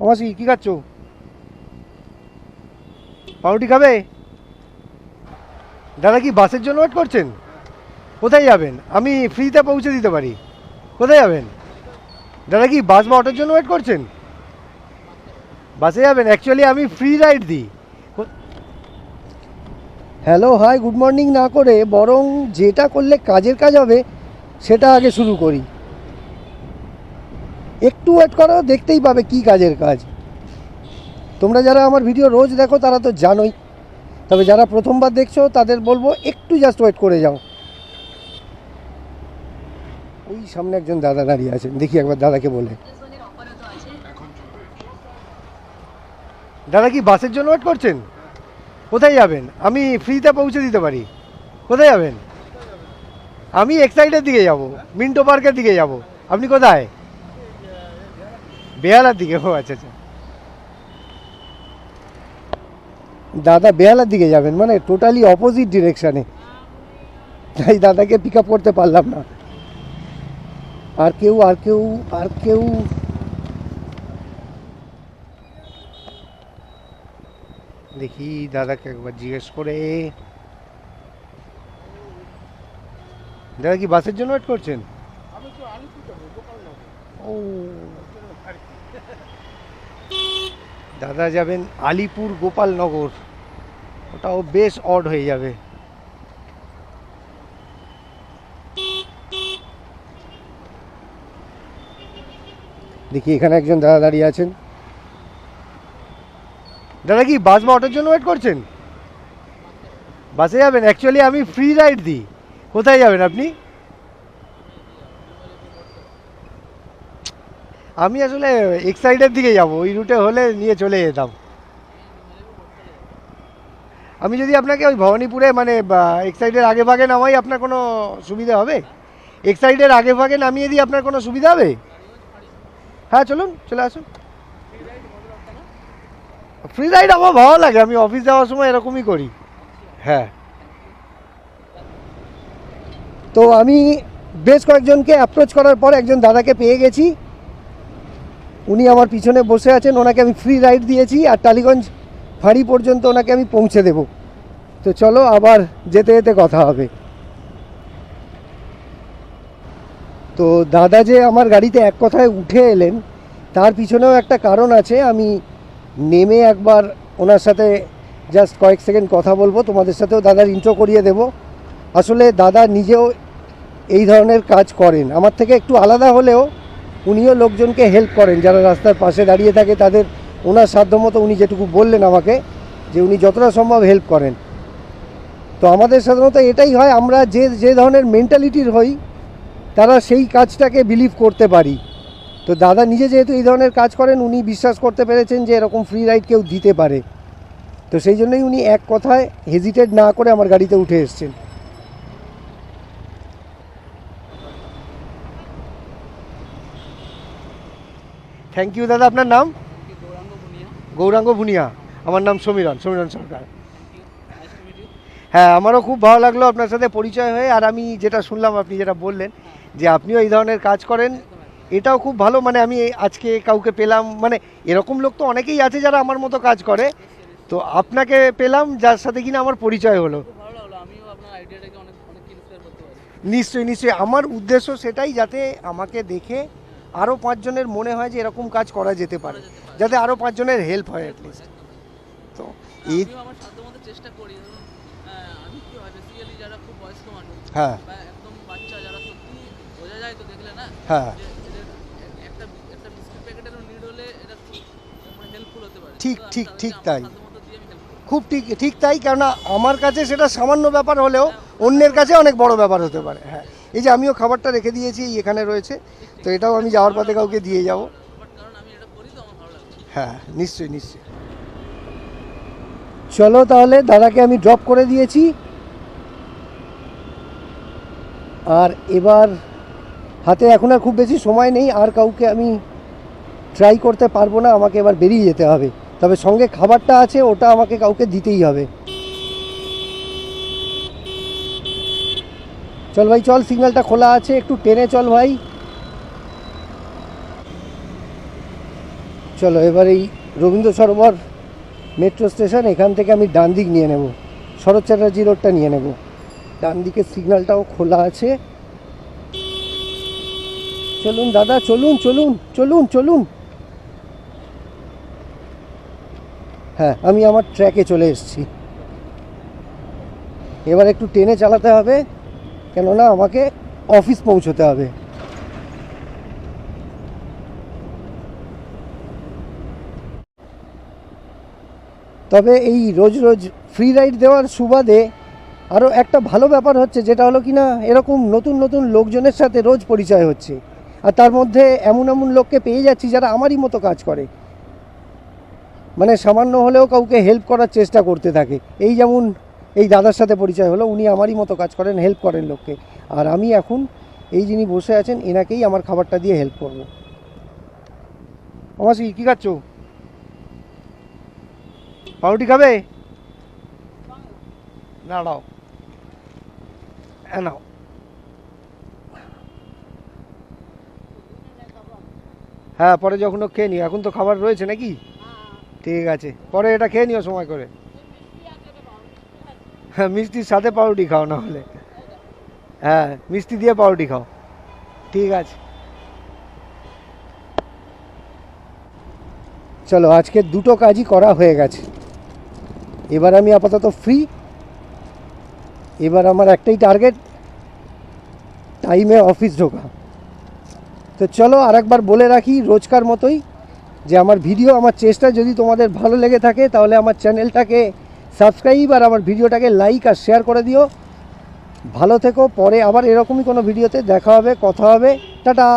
অমাসি, কী খাচ্ছ? পাউরুটি খাবে? দাদা কি বাসের জন্য ওয়েট করছেন? কোথায় যাবেন? আমি ফ্রিতে পৌঁছে দিতে পারি। কোথায় যাবেন? দাদা কি বাস বা অটোর জন্য ওয়েট করছেন? বাসে যাবেন? অ্যাকচুয়ালি আমি ফ্রি রাইড দিই। হ্যালো হাই গুড মর্নিং না করে, বরং যেটা করলে কাজের কাজ হবে, সেটা আগে শুরু করি। একটু ওয়েট করো, দেখতেই পাবে কি কাজের কাজ। তোমরা যারা আমার ভিডিও রোজ দেখো, তারা তো জানোই। তবে যারা প্রথমবার দেখছ, তাদের বলব একটু জাস্ট ওয়েট করে যাও। ওই সামনে একজন দাদা দাঁড়িয়ে আছেন। দেখি একবার দাদাকে বলে। দাদা কি বাসের জন্য ওয়েট করছেন? কোথায় যাবেন? আমি ফ্রিতে পৌঁছে দিতে পারি। কোথায় যাবেন? আমি এক্সাইটের দিকে যাব। মিন্টো পার্কের দিকে যাব। আপনি কোথায়? বেহালার দিকে ও আচ্ছা আচ্ছা। দাদা বেহালার দিকে যাবেন মানে টোটালি অপোজিট ডিরেকশানে তাই দাদাকে পিক আপ করতে পারলাম না। আর কেউ আর কেউ আর কেউ। দেখি দাদাকে একবার জিজ্ঞেস করে। দাদা কি বাসের জন্য ওয়েট করছেন? ও। দাদা যাবেন আলিপুর গোপালনগর। ওটাও বেশ অড হয়ে যাবে। দেখি এখানে একজন দাদা দাঁড়িয়ে আছেন। দাদা কি বাস বা অটোর জন্য ওয়েট করছেন? বাসে যাবেন? অ্যাকচুয়ালি আমি ফ্রি রাইড দিই। কোথায় যাবেন আপনি? আমি আসলে এক্সাইডের দিকে যাব, ওই রুটে হলে নিয়ে চলে যেতাম। আমি যদি আপনাকে ওই ভবানীপুরে মানে এক্সাইডের আগে ভাগে নামাই, আপনার কোনো সুবিধা হবে? এক্সাইডের আগে ভাগে নামিয়ে দিই আপনার কোনো সুবিধা হবে? হ্যাঁ চলুন, চলে আসুন। ফ্রি রাইড আমার ভালো লাগে, আমি অফিস যাওয়ার সময় এরকমই করি। হ্যাঁ। তো আমি বেশ কয়েকজনকে অ্যাপ্রোচ করার পর একজন দাদাকে পেয়ে গেছি। উনি আমার পিছনে বসে আছেন, ওনাকে আমি ফ্রি রাইড দিয়েছি আর টালিগঞ্জ ফাঁড়ি পর্যন্ত ওনাকে আমি পৌঁছে দেব। তো চলো, আবার যেতে যেতে কথা হবে। তো দাদা যে আমার গাড়িতে এক কথায় উঠে এলেন, তার পিছনেও একটা কারণ আছে, আমি নেমে একবার ওনার সাথে জাস্ট কয়েক সেকেন্ড কথা বলব, তোমাদের সাথেও দাদার ইন্ট্রো করিয়ে দেব। আসলে দাদা নিজেও এই ধরনের কাজ করেন। আমার থেকে একটু আলাদা হলেও উনিও লোকজনকে হেল্প করেন। যারা রাস্তার পাশে দাঁড়িয়ে থাকে, তাদের ওনার সাধ্যমতো উনি যেটুকু বললেন আমাকে, যে উনি যতটা সম্ভব হেল্প করেন। তো আমাদের সাধারণত এটাই হয়, আমরা যে যে ধরনের মেন্টালিটির হই, তারা সেই কাজটাকে বিলিভ করতে পারি। তো দাদা নিজে যেহেতু এই ধরনের কাজ করেন, উনি বিশ্বাস করতে পেরেছেন যে এরকম ফ্রি রাইড কেউ দিতে পারে। তো সেই জন্যই উনি এক কথায় হেজিটেট না করে আমার গাড়িতে উঠে এসছেন। থ্যাংক ইউ দাদা আপনার নাম? গৌরাঙ্গ ভুনিয়া আমার নাম সমীরণ সমীরণ সরকার। হ্যাঁ আমারও খুব ভালো লাগল আপনার সাথে পরিচয় হয়ে আর আমি যেটা শুনলাম আপনি যেটা বললেন যে আপনিও এই ধরনের কাজ করেন এটাও খুব ভালো মানে আমি আজকে কাউকে পেলাম মানে এরকম লোক তো অনেকেই আছে যারা আমার মতো কাজ করে তো আপনাকে পেলাম যার সাথে কিনা আমার পরিচয় হলো। নিশ্চয়ই নিশ্চয়ই। আমার উদ্দেশ্য সেটাই যাতে আমাকে দেখে আরও পাঁচজনের মনে হয় যে এরকম কাজ করা যেতে পারে যাতে আরও পাঁচজনের হেল্প হয় অ্যাটলিস্ট তো এই চেষ্টা করি আমি কি হয় বেসিক্যালি যারা খুব বয়স্ক মানুষ হ্যাঁ। একদম বাচ্চা যারা সত্যি বোঝা যায় তো দেখলে না হ্যাঁ। একটা একটা বিস্কুট নিড হলে এটা খুব মানে হেল্পফুল হতে পারে। ঠিক, ঠিক, ঠিক তাই। সাধ্যমতো দিয়ে আমি হেল্প করি খুব ঠিক ঠিক তাই, কেননা আমার কাছে সেটা সামান্য ব্যাপার হলেও অন্যের কাছে অনেক বড় ব্যাপার হতে পারে হ্যাঁ। এই যে আমিও খাবারটা রেখে দিয়েছি এখানে রয়েছে। তো এটাও আমি যাওয়ার পথে কাউকে দিয়ে যাব। হ্যাঁ নিশ্চয়ই নিশ্চয়ই। চলো তাহলে, দাদাকে আমি ড্রপ করে দিয়েছি। আর এবার হাতে এখন আর খুব বেশি সময় নেই, আর কাউকে আমি ট্রাই করতে পারব না, আমাকে এবার বেরিয়ে যেতে হবে। তবে সঙ্গে খাবারটা আছে, ওটা আমাকে কাউকে দিতেই হবে। চল ভাই, চল, সিগন্যালটা খোলা আছে, একটু টেনে চল ভাই। চলো, এবার এই রবীন্দ্র সরোবর মেট্রো স্টেশন, এখান থেকে আমি ডান দিক নিয়ে নেব। শরৎ চ্যাটার্জি রোডটা নিয়ে নেব। ডান দিকের সিগন্যালটাও খোলা আছে। চলুন দাদা, চলুন চলুন চলুন চলুন হ্যাঁ আমি আমার ট্র্যাকে চলে এসেছি। এবার একটু টেনে চালাতে হবে, কেননা আমাকে অফিস পৌঁছতে হবে। তবে এই রোজ রোজ ফ্রি রাইড দেওয়ার সুবাদে আরও একটা ভালো ব্যাপার হচ্ছে, যেটা হলো কি না এরকম নতুন নতুন লোকজনের সাথে রোজ পরিচয় হচ্ছে। আর তার মধ্যে এমন এমন লোককে পেয়ে যাচ্ছি যারা আমারই মতো কাজ করে। মানে সামান্য হলেও কাউকে হেল্প করার চেষ্টা করতে থাকে। এই যেমন এই দাদার সাথে পরিচয় হলো, উনি আমারই মতো কাজ করেন হেল্প করেন লোককে। আর আমি এখন এই যিনি বসে আছেন, এনাকেই আমার খাবারটা দিয়ে হেল্প করব। আমার কী খাচ্ছ? পাউরুটি খাবে? দাঁড়াও। নাও হ্যাঁ পরে যখন খেয়ে নিও এখন তো খাবার রয়েছে নাকি? ঠিক আছে। পরে এটা খেয়ে নিও সময় করে। হ্যাঁ মিষ্টির সাথে পাউরুটি খাও না হলে। হ্যাঁ মিষ্টি দিয়ে পাউরুটি খাও। ঠিক আছে। চলো, আজকে দুটো কাজই করা হয়ে গেছে। এবার আমি আপাতত ফ্রি এবার আমার একটাই টার্গেট টাইমে অফিস ঢোকা। তো চলো, আরেকবার বলে রাখি, রোজকার মতোই যে আমার ভিডিও আমার চেষ্টা যদি তোমাদের ভালো লেগে থাকে, তাহলে আমার চ্যানেলটাকে সাবস্ক্রাইব আর আমার ভিডিওটাকে লাইক আর শেয়ার করে দিও। ভালো থেকো, পরে আবার এরকমই কোনো ভিডিওতে দেখা হবে, কথা হবে। টাটা!